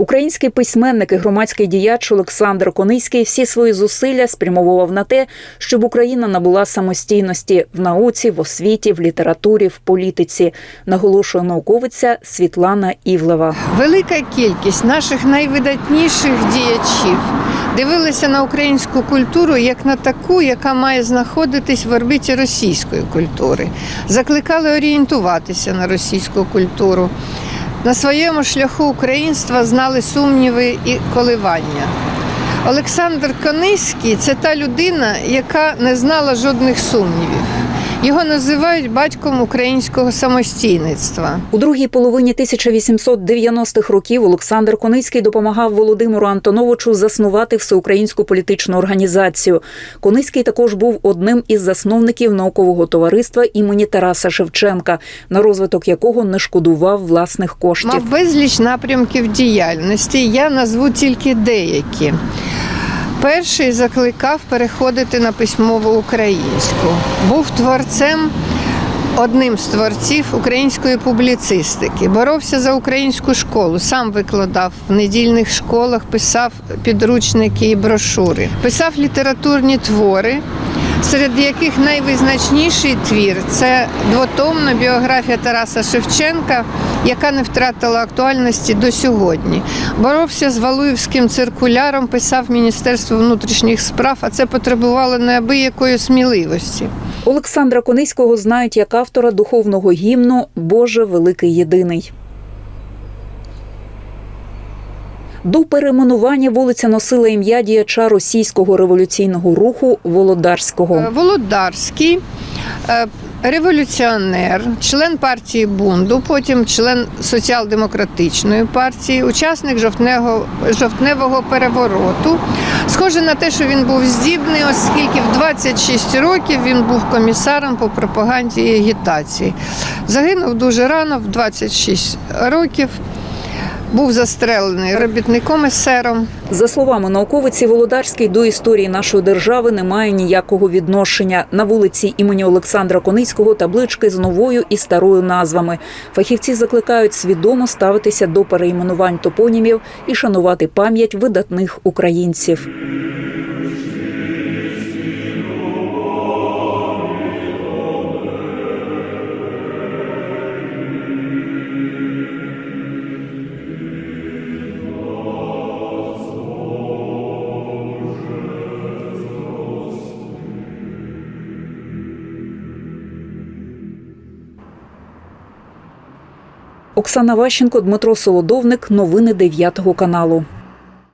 Український письменник і громадський діяч Олександр Кониський всі свої зусилля спрямовував на те, щоб Україна набула самостійності в науці, в освіті, в літературі, в політиці, наголошує науковиця Світлана Івлева. Велика кількість наших найвидатніших діячів дивилися на українську культуру як на таку, яка має знаходитись в орбіті російської культури. Закликали орієнтуватися на російську культуру. На своєму шляху українства знали сумніви і коливання. Олександр Кониський це та людина, яка не знала жодних сумнівів. Його називають батьком українського самостійництва. У другій половині 1890-х років Олександр Кониський допомагав Володимиру Антоновичу заснувати всеукраїнську політичну організацію. Кониський також був одним із засновників наукового товариства імені Тараса Шевченка, на розвиток якого не шкодував власних коштів. Мав безліч напрямків діяльності. Я назву тільки деякі. Перший закликав переходити на письмову українську. Був творцем, одним з творців української публіцистики. Боровся за українську школу, сам викладав в недільних школах, писав підручники і брошури, писав літературні твори. Серед яких найвизначніший твір це двотомна біографія Тараса Шевченка, яка не втратила актуальності до сьогодні. Боровся з Валуївським циркуляром, писав Міністерство внутрішніх справ, а це потребувало неабиякої сміливості. Олександра Кониського знають як автора духовного гімну Боже великий єдиний. До перейменування вулиця носила ім'я діяча російського революційного руху Володарського. Е, Володарський. е, Революціонер, член партії Бунду, потім член соціал-демократичної партії, учасник жовтневого, жовтневого перевороту. Схоже на те, що він був здібний, оскільки в 26 років він був комісаром по пропаганді і агітації. Загинув дуже рано, в 26 років. Був застрелений робітником есером. За словами науковиці, Володарський до історії нашої держави не має ніякого відношення. На вулиці імені Олександра Коницького таблички з новою і старою назвами. Фахівці закликають свідомо ставитися до перейменувань топонімів і шанувати пам'ять видатних українців. Оксана Ващенко, Дмитро Солодовник. Новини 9 каналу.